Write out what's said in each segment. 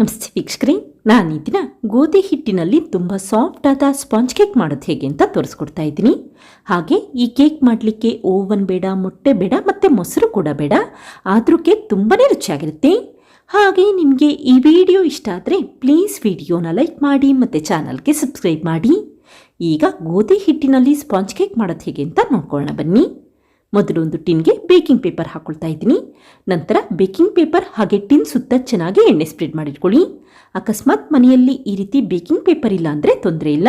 ನಮಸ್ತೆ ವೀಕ್ಷಕರೇ ನಾನು ಈ ದಿನ ಗೋಧಿ ಹಿಟ್ಟಿನಲ್ಲಿ ತುಂಬ ಸಾಫ್ಟ್ ಆದ ಸ್ಪಾಂಜ್ ಕೇಕ್ ಮಾಡೋದು ಹೇಗೆ ಅಂತ ತೋರಿಸ್ಕೊಡ್ತಾ ಇದ್ದೀನಿ. ಹಾಗೆ ಈ ಕೇಕ್ ಮಾಡಲಿಕ್ಕೆ ಓವನ್ ಬೇಡ, ಮೊಟ್ಟೆ ಬೇಡ ಮತ್ತು ಮೊಸರು ಕೂಡ ಬೇಡ. ಆದರೂ ಕೇಕ್ ತುಂಬಾ ರುಚಿಯಾಗಿರುತ್ತೆ. ಹಾಗೆ ನಿಮಗೆ ಈ ವಿಡಿಯೋ ಇಷ್ಟ ಆದರೆ ಪ್ಲೀಸ್ ವಿಡಿಯೋನ ಲೈಕ್ ಮಾಡಿ ಮತ್ತು ಚಾನಲ್ಗೆ ಸಬ್ಸ್ಕ್ರೈಬ್ ಮಾಡಿ. ಈಗ ಗೋಧಿ ಹಿಟ್ಟಿನಲ್ಲಿ ಸ್ಪಾಂಜ್ ಕೇಕ್ ಮಾಡೋದು ಹೇಗೆ ಅಂತ ನೋಡ್ಕೊಳ್ಳೋಣ ಬನ್ನಿ. ಮೊದಲು ಒಂದು ಟಿನ್ಗೆ ಬೇಕಿಂಗ್ ಪೇಪರ್ ಹಾಕೊಳ್ತಾ ಇದ್ದೀನಿ. ನಂತರ ಬೇಕಿಂಗ್ ಪೇಪರ್ ಹಾಗೆ ಟಿನ್ ಸುತ್ತ ಚೆನ್ನಾಗಿ ಎಣ್ಣೆ ಸ್ಪ್ರೆಡ್ ಮಾಡಿಟ್ಕೊಳ್ಳಿ. ಅಕಸ್ಮಾತ್ ಮನೆಯಲ್ಲಿ ಈ ರೀತಿ ಬೇಕಿಂಗ್ ಪೇಪರ್ ಇಲ್ಲ ಅಂದರೆ ತೊಂದರೆ ಇಲ್ಲ.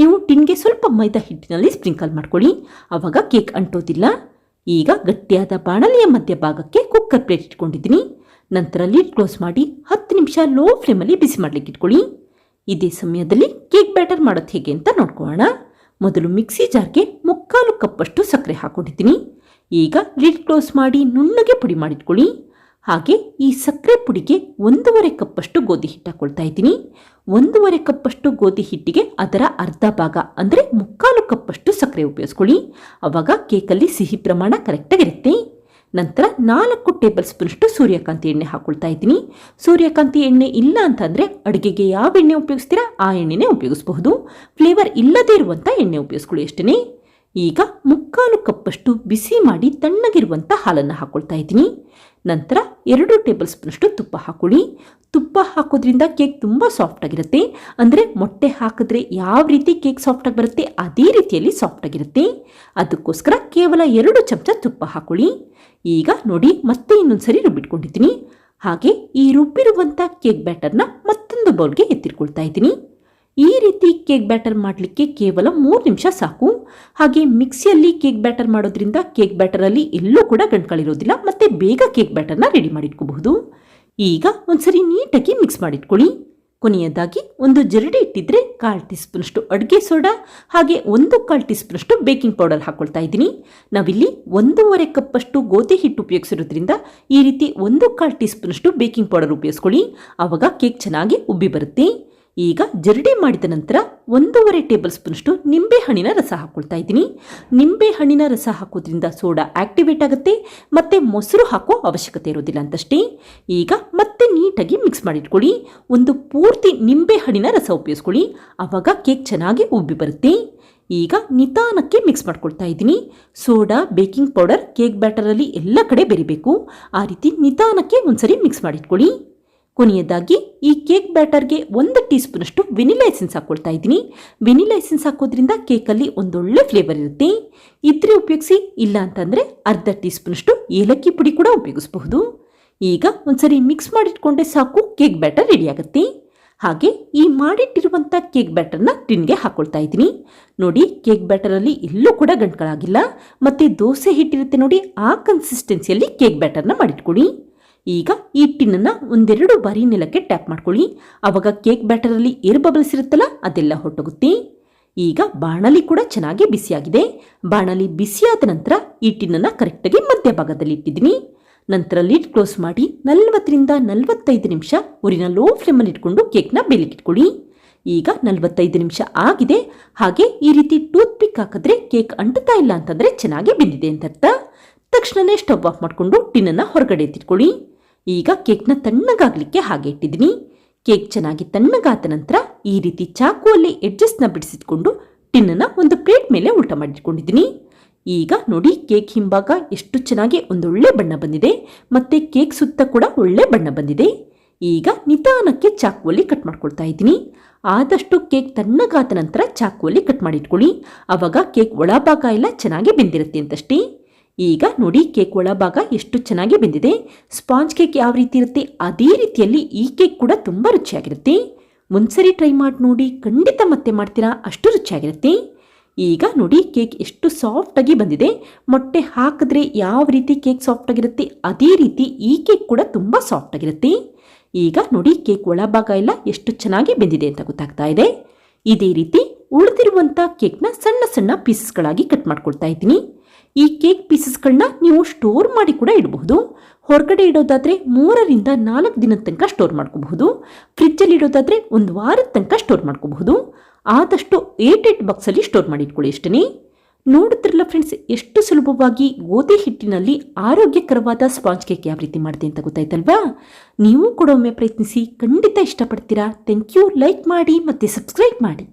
ನೀವು ಟಿನ್ಗೆ ಸ್ವಲ್ಪ ಮೈದಾ ಹಿಟ್ಟಿನಲ್ಲಿ ಸ್ಪ್ರಿಂಕಲ್ ಮಾಡ್ಕೊಳ್ಳಿ. ಆವಾಗ ಕೇಕ್ ಅಂಟೋದಿಲ್ಲ. ಈಗ ಗಟ್ಟಿಯಾದ ಬಾಣಲೆಯ ಮಧ್ಯಭಾಗಕ್ಕೆ ಕುಕ್ಕರ್ ಪ್ಲೇಟ್ ಇಟ್ಕೊಂಡಿದ್ದೀನಿ. ನಂತರ ಲಿಡ್ ಕ್ಲೋಸ್ ಮಾಡಿ ಹತ್ತು ನಿಮಿಷ ಲೋ ಫ್ಲೇಮಲ್ಲಿ ಬಿಸಿ ಮಾಡ್ಲಿಕ್ಕೆ ಇಟ್ಕೊಳ್ಳಿ. ಇದೇ ಸಮಯದಲ್ಲಿ ಕೇಕ್ ಬ್ಯಾಟರ್ ಮಾಡೋದು ಹೇಗೆ ಅಂತ ನೋಡ್ಕೊಳ್ಳೋಣ. ಮೊದಲು ಮಿಕ್ಸಿ ಜಾರ್ಗೆ ಮುಕ್ಕಾಲು ಕಪ್ಪಷ್ಟು ಸಕ್ಕರೆ ಹಾಕೊಂಡಿದ್ದೀನಿ. ಈಗ ಲಿಡ್ ಕ್ಲೋಸ್ ಮಾಡಿ ನುಣ್ಣಗೆ ಪುಡಿ ಮಾಡಿಟ್ಕೊಳ್ಳಿ. ಹಾಗೆ ಈ ಸಕ್ಕರೆ ಪುಡಿಗೆ ಒಂದೂವರೆ ಕಪ್ಪಷ್ಟು ಗೋಧಿ ಹಿಟ್ಟು ಹಾಕ್ಕೊಳ್ತಾ ಇದ್ದೀನಿ. ಒಂದೂವರೆ ಕಪ್ಪಷ್ಟು ಗೋಧಿ ಹಿಟ್ಟಿಗೆ ಅದರ ಅರ್ಧ ಭಾಗ ಅಂದರೆ ಮುಕ್ಕಾಲು ಕಪ್ಪಷ್ಟು ಸಕ್ಕರೆ ಉಪಯೋಗಿಸ್ಕೊಳ್ಳಿ. ಆವಾಗ ಕೇಕಲ್ಲಿ ಸಿಹಿ ಪ್ರಮಾಣ ಕರೆಕ್ಟಾಗಿರುತ್ತೆ ನಂತರ ನಾಲ್ಕು ಟೇಬಲ್ ಸ್ಪೂನಷ್ಟು ಸೂರ್ಯಕಾಂತಿ ಎಣ್ಣೆ ಹಾಕೊಳ್ತಾ ಇದ್ದೀನಿ. ಸೂರ್ಯಕಾಂತಿ ಎಣ್ಣೆ ಇಲ್ಲ ಅಂತಂದರೆ ಅಡುಗೆಗೆ ಯಾವ ಎಣ್ಣೆ ಉಪಯೋಗಿಸ್ತೀರಾ ಆ ಎಣ್ಣೆನೇ ಉಪಯೋಗಿಸಬಹುದು. ಫ್ಲೇವರ್ ಇಲ್ಲದೇ ಇರುವಂಥ ಎಣ್ಣೆ ಉಪಯೋಗಿಸ್ಕೊಳ್ಳಿ ಅಷ್ಟೇ ಈಗ ಮುಕ್ಕಾಲು ಕಪ್ಪಷ್ಟು ಬಿಸಿ ಮಾಡಿ ತಣ್ಣಗಿರುವಂಥ ಹಾಲನ್ನು ಹಾಕ್ಕೊಳ್ತಾ ಇದ್ದೀನಿ. ನಂತರ ಎರಡು ಟೇಬಲ್ ಸ್ಪೂನಷ್ಟು ತುಪ್ಪ ಹಾಕೊಳ್ಳಿ. ತುಪ್ಪ ಹಾಕೋದ್ರಿಂದ ಕೇಕ್ ತುಂಬ ಸಾಫ್ಟ್ ಆಗಿರುತ್ತೆ. ಅಂದರೆ ಮೊಟ್ಟೆ ಹಾಕಿದ್ರೆ ಯಾವ ರೀತಿ ಕೇಕ್ ಸಾಫ್ಟಾಗಿ ಬರುತ್ತೆ ಅದೇ ರೀತಿಯಲ್ಲಿ ಸಾಫ್ಟ್ ಆಗಿರುತ್ತೆ. ಅದಕ್ಕೋಸ್ಕರ ಕೇವಲ ಎರಡು ಚಮಚ ತುಪ್ಪ ಹಾಕೊಳ್ಳಿ. ಈಗ ನೋಡಿ ಮತ್ತೆ ಇನ್ನೊಂದು ಸರಿ ರುಬ್ಬಿಟ್ಕೊಂಡಿದ್ದೀನಿ. ಹಾಗೆ ಈ ರುಬ್ಬಿರುವಂಥ ಕೇಕ್ ಬ್ಯಾಟರ್ನ ಮತ್ತೊಂದು ಬೌಲ್ಗೆ ಎತ್ತಿಟ್ಕೊಳ್ತಾ ಇದ್ದೀನಿ. ಈ ರೀತಿ ಕೇಕ್ ಬ್ಯಾಟರ್ ಮಾಡಲಿಕ್ಕೆ ಕೇವಲ ಮೂರು ನಿಮಿಷ ಸಾಕು. ಹಾಗೆ ಮಿಕ್ಸಿಯಲ್ಲಿ ಕೇಕ್ ಬ್ಯಾಟರ್ ಮಾಡೋದ್ರಿಂದ ಕೇಕ್ ಬ್ಯಾಟರಲ್ಲಿ ಎಲ್ಲೂ ಕೂಡ ಗಂಟುಗಳಿರೋದಿಲ್ಲ ಮತ್ತು ಬೇಗ ಕೇಕ್ ಬ್ಯಾಟರ್ನ ರೆಡಿ ಮಾಡಿಟ್ಕೋಬಹುದು. ಈಗ ಒಂದ್ಸರಿ ನೀಟಾಗಿ ಮಿಕ್ಸ್ ಮಾಡಿಟ್ಕೊಳ್ಳಿ. ಕೊನೆಯದಾಗಿ ಒಂದು ಜರಡಿ ಇಟ್ಟಿದ್ರೆ ಕಾಲು ಟೀ ಸ್ಪೂನಷ್ಟು ಅಡುಗೆ ಸೋಡಾ, ಹಾಗೆ ಒಂದು ಕಾಲು ಟೀ ಸ್ಪೂನಷ್ಟು ಬೇಕಿಂಗ್ ಪೌಡರ್ ಹಾಕ್ಕೊಳ್ತಾ ಇದ್ದೀನಿ. ನಾವಿಲ್ಲಿ ಒಂದೂವರೆ ಕಪ್ಪಷ್ಟು ಗೋಧಿ ಹಿಟ್ಟು ಉಪಯೋಗಿಸಿರೋದ್ರಿಂದ ಈ ರೀತಿ ಒಂದು ಕಾಲು ಟೀ ಸ್ಪೂನಷ್ಟು ಬೇಕಿಂಗ್ ಪೌಡರ್ ಉಪಯೋಗಿಸ್ಕೊಳ್ಳಿ. ಆವಾಗ ಕೇಕ್ ಚೆನ್ನಾಗಿ ಉಬ್ಬಿ ಬರುತ್ತೆ. ಈಗ ಜರಡಿ ಮಾಡಿದ ನಂತರ ಒಂದೂವರೆ ಟೇಬಲ್ ಸ್ಪೂನಷ್ಟು ನಿಂಬೆಹಣ್ಣಿನ ರಸ ಹಾಕ್ಕೊಳ್ತಾ ಇದ್ದೀನಿ. ನಿಂಬೆಹಣ್ಣಿನ ರಸ ಹಾಕೋದ್ರಿಂದ ಸೋಡಾ ಆಕ್ಟಿವೇಟ್ ಆಗುತ್ತೆ, ಮತ್ತು ಮೊಸರು ಹಾಕೋ ಅವಶ್ಯಕತೆ ಇರೋದಿಲ್ಲ ಅಂತಷ್ಟೇ. ಈಗ ಮತ್ತೆ ನೀಟಾಗಿ ಮಿಕ್ಸ್ ಮಾಡಿಟ್ಕೊಳ್ಳಿ. ಒಂದು ಪೂರ್ತಿ ನಿಂಬೆಹಣ್ಣಿನ ರಸ ಉಪಯೋಗಿಸ್ಕೊಳ್ಳಿ. ಆವಾಗ ಕೇಕ್ ಚೆನ್ನಾಗಿ ಉಬ್ಬಿ ಬರುತ್ತೆ. ಈಗ ನಿಧಾನಕ್ಕೆ ಮಿಕ್ಸ್ ಮಾಡ್ಕೊಳ್ತಾ ಇದ್ದೀನಿ. ಸೋಡಾ ಬೇಕಿಂಗ್ ಪೌಡರ್ ಕೇಕ್ ಬ್ಯಾಟರಲ್ಲಿ ಎಲ್ಲ ಕಡೆ ಬೆರಿಬೇಕು. ಆ ರೀತಿ ನಿಧಾನಕ್ಕೆ ಒಂದ್ಸರಿ ಮಿಕ್ಸ್ ಮಾಡಿಟ್ಕೊಳ್ಳಿ. ಕೊನೆಯದಾಗಿ, ಈ ಕೇಕ್ ಬ್ಯಾಟರ್ಗೆ ಒಂದು ಟೀ ಸ್ಪೂನಷ್ಟು ವೆನಿಲಾ ಎಸೆನ್ಸ್ ಹಾಕ್ಕೊಳ್ತಾ ಇದ್ದೀನಿ. ವೆನಿಲಾ ಎಸೆನ್ಸ್ ಹಾಕೋದ್ರಿಂದ ಕೇಕಲ್ಲಿ ಒಂದೊಳ್ಳೆ ಫ್ಲೇವರ್ ಇರುತ್ತೆ. ಇದ್ರೆ ಉಪಯೋಗಿಸಿ, ಇಲ್ಲ ಅಂತಂದರೆ ಅರ್ಧ ಟೀ ಸ್ಪೂನಷ್ಟು ಏಲಕ್ಕಿ ಪುಡಿ ಕೂಡ ಉಪಯೋಗಿಸಬಹುದು. ಈಗ ಒಂದ್ಸರಿ ಮಿಕ್ಸ್ ಮಾಡಿಟ್ಕೊಂಡೆ ಸಾಕು, ಕೇಕ್ ಬ್ಯಾಟರ್ ರೆಡಿ ಆಗುತ್ತೆ. ಹಾಗೆ ಈ ಮಾಡಿಟ್ಟಿರುವಂಥ ಕೇಕ್ ಬ್ಯಾಟರ್ನ ಟಿನ್ಗೆ ಹಾಕೊಳ್ತಾ ಇದ್ದೀನಿ. ನೋಡಿ, ಕೇಕ್ ಬ್ಯಾಟರಲ್ಲಿ ಎಲ್ಲೂ ಕೂಡ ಗಂಟುಗಳಾಗಿಲ್ಲ. ಮತ್ತು ದೋಸೆ ಹಿಟ್ಟಿರುತ್ತೆ ನೋಡಿ, ಆ ಕನ್ಸಿಸ್ಟೆನ್ಸಿಯಲ್ಲಿ ಕೇಕ್ ಬ್ಯಾಟರ್ನ ಮಾಡಿಟ್ಕೊಳ್ಳಿ. ಈಗ ಈ ಟಿನ್ನನ್ನು ಒಂದೆರಡು ಬಾರಿ ನೆಲಕ್ಕೆ ಟ್ಯಾಪ್ ಮಾಡ್ಕೊಳ್ಳಿ. ಆವಾಗ ಕೇಕ್ ಬ್ಯಾಟರಲ್ಲಿ ಏರ್ ಬಬಲ್ಸ್ ಇರುತ್ತಲ್ಲ, ಅದೆಲ್ಲ ಹೊಟ್ಟೋಗುತ್ತೆ ಈಗ ಬಾಣಲಿ ಕೂಡ ಚೆನ್ನಾಗಿ ಬಿಸಿಯಾಗಿದೆ. ಬಾಣಲಿ ಬಿಸಿಯಾದ ನಂತರ ಈ ಟಿನ್ನನ್ನು ಕರೆಕ್ಟಾಗಿ ಮಧ್ಯಭಾಗದಲ್ಲಿ ಇಟ್ಟಿದ್ದೀನಿ. ನಂತರ ಲಿಡ್ ಕ್ಲೋಸ್ ಮಾಡಿ ನಲವತ್ತರಿಂದ ನಲವತ್ತೈದು ನಿಮಿಷ ಊರಿನ ಲೋ ಫ್ಲೇಮಲ್ಲಿ ಇಟ್ಕೊಂಡು ಕೇಕ್ನ ಬೇಲಿಕ್ಕಿಟ್ಕೊಳ್ಳಿ ಈಗ ನಲವತ್ತೈದು ನಿಮಿಷ ಆಗಿದೆ. ಹಾಗೆ ಈ ರೀತಿ ಟೂತ್ ಪಿಕ್ ಹಾಕಿದ್ರೆ ಕೇಕ್ ಅಂಟುತ್ತಾ ಇಲ್ಲ ಅಂತಂದರೆ ಚೆನ್ನಾಗಿ ಬೆಂದಿದೆ ಅಂತ ಅರ್ಥ. ತಕ್ಷಣವೇ ಸ್ಟವ್ ಆಫ್ ಮಾಡಿಕೊಂಡು ಟಿನ್ನನ್ನು ಹೊರಗಡೆ ಎತ್ತಿಟ್ಕೊಳ್ಳಿ. ಈಗ ಕೇಕ್ನ ತಣ್ಣಗಾಗಲಿಕ್ಕೆ ಹಾಗೆ ಇಟ್ಟಿದ್ದೀನಿ. ಕೇಕ್ ಚೆನ್ನಾಗಿ ತಣ್ಣಗಾದ ನಂತರ ಈ ರೀತಿ ಚಾಕುವಲ್ಲಿ ಎಡ್ಜಸ್ಟ್ನ ಬಿಡಿಸಿಟ್ಕೊಂಡು ಟಿನ್ನನ್ನು ಒಂದು ಪ್ಲೇಟ್ ಮೇಲೆ ಉಲ್ಟ ಮಾಡಿಟ್ಕೊಂಡಿದ್ದೀನಿ. ಈಗ ನೋಡಿ ಕೇಕ್ ಹಿಂಭಾಗ ಎಷ್ಟು ಚೆನ್ನಾಗಿ ಒಂದೊಳ್ಳೆ ಬಣ್ಣ ಬಂದಿದೆ. ಮತ್ತು ಕೇಕ್ ಸುತ್ತ ಕೂಡ ಒಳ್ಳೆ ಬಣ್ಣ ಬಂದಿದೆ. ಈಗ ನಿಧಾನಕ್ಕೆ ಚಾಕುವಲ್ಲಿ ಕಟ್ ಮಾಡ್ಕೊಳ್ತಾ ಇದ್ದೀನಿ. ಆದಷ್ಟು ಕೇಕ್ ತಣ್ಣಗಾದ ನಂತರ ಚಾಕುವಲ್ಲಿ ಕಟ್ ಮಾಡಿಟ್ಕೊಳ್ಳಿ. ಆವಾಗ ಕೇಕ್ ಒಳಭಾಗ ಎಲ್ಲ ಚೆನ್ನಾಗಿ ಬೆಂದಿರುತ್ತೆ ಅಂತಷ್ಟೇ. ಈಗ ನೋಡಿ ಕೇಕ್ ಒಳಭಾಗ ಎಷ್ಟು ಚೆನ್ನಾಗಿ ಬೆಂದಿದೆ. ಸ್ಪಾಂಜ್ ಕೇಕ್ ಯಾವ ರೀತಿ ಇರುತ್ತೆ, ಅದೇ ರೀತಿಯಲ್ಲಿ ಈ ಕೇಕ್ ಕೂಡ ತುಂಬ ರುಚಿಯಾಗಿರುತ್ತೆ. ಒಂದ್ಸರಿ ಟ್ರೈ ಮಾಡಿ ನೋಡಿ, ಖಂಡಿತ ಮತ್ತೆ ಮಾಡ್ತೀರಾ, ಅಷ್ಟು ರುಚಿಯಾಗಿರುತ್ತೆ. ಈಗ ನೋಡಿ ಕೇಕ್ ಎಷ್ಟು ಸಾಫ್ಟಾಗಿ ಬಂದಿದೆ. ಮೊಟ್ಟೆ ಹಾಕಿದ್ರೆ ಯಾವ ರೀತಿ ಕೇಕ್ ಸಾಫ್ಟಾಗಿರುತ್ತೆ ಅದೇ ರೀತಿ ಈ ಕೇಕ್ ಕೂಡ ತುಂಬ ಸಾಫ್ಟಾಗಿರುತ್ತೆ ಈಗ ನೋಡಿ ಕೇಕ್ ಒಳಭಾಗ ಎಲ್ಲ ಎಷ್ಟು ಚೆನ್ನಾಗಿ ಬೆಂದಿದೆ ಅಂತ ಗೊತ್ತಾಗ್ತಾ ಇದೆ. ಇದೇ ರೀತಿ ಉಳಿದಿರುವಂಥ ಕೇಕ್ನ ಸಣ್ಣ ಸಣ್ಣ ಪೀಸಸ್ಗಳಾಗಿ ಕಟ್ ಮಾಡ್ಕೊಳ್ತಾ ಇದ್ದೀನಿ. ಈ ಕೇಕ್ ಪೀಸಸ್ಗಳನ್ನ ನೀವು ಸ್ಟೋರ್ ಮಾಡಿ ಕೂಡ ಇಡಬಹುದು. ಹೊರಗಡೆ ಇಡೋದಾದರೆ ಮೂರರಿಂದ ನಾಲ್ಕು ದಿನದ ತನಕ ಸ್ಟೋರ್ ಮಾಡ್ಕೋಬಹುದು. ಫ್ರಿಜ್ಜಲ್ಲಿ ಇಡೋದಾದರೆ ಒಂದು ವಾರದ ತನಕ ಸ್ಟೋರ್ ಮಾಡ್ಕೋಬಹುದು. ಆದಷ್ಟು ಏಟ್ ಏಟ್ ಬಾಕ್ಸಲ್ಲಿ ಸ್ಟೋರ್ ಮಾಡಿ ಇಟ್ಕೊಳ್ಳಿ ಇಷ್ಟನೇ ನೋಡುತ್ತಿರಲ್ಲ ಫ್ರೆಂಡ್ಸ್, ಎಷ್ಟು ಸುಲಭವಾಗಿ ಗೋಧಿ ಹಿಟ್ಟಿನಲ್ಲಿ ಆರೋಗ್ಯಕರವಾದ ಸ್ಪಾಂಜ್ ಕೇಕ್ ಯಾವ ರೀತಿ ಮಾಡಿದೆ ಅಂತ ಗೊತ್ತಾಯ್ತಲ್ವಾ? ನೀವು ಕೂಡ ಒಮ್ಮೆ ಪ್ರಯತ್ನಿಸಿ ಖಂಡಿತ ಇಷ್ಟಪಡ್ತೀರಾ? Thank you. ಲೈಕ್ ಮಾಡಿ ಮತ್ತು ಸಬ್ಸ್ಕ್ರೈಬ್ ಮಾಡಿ.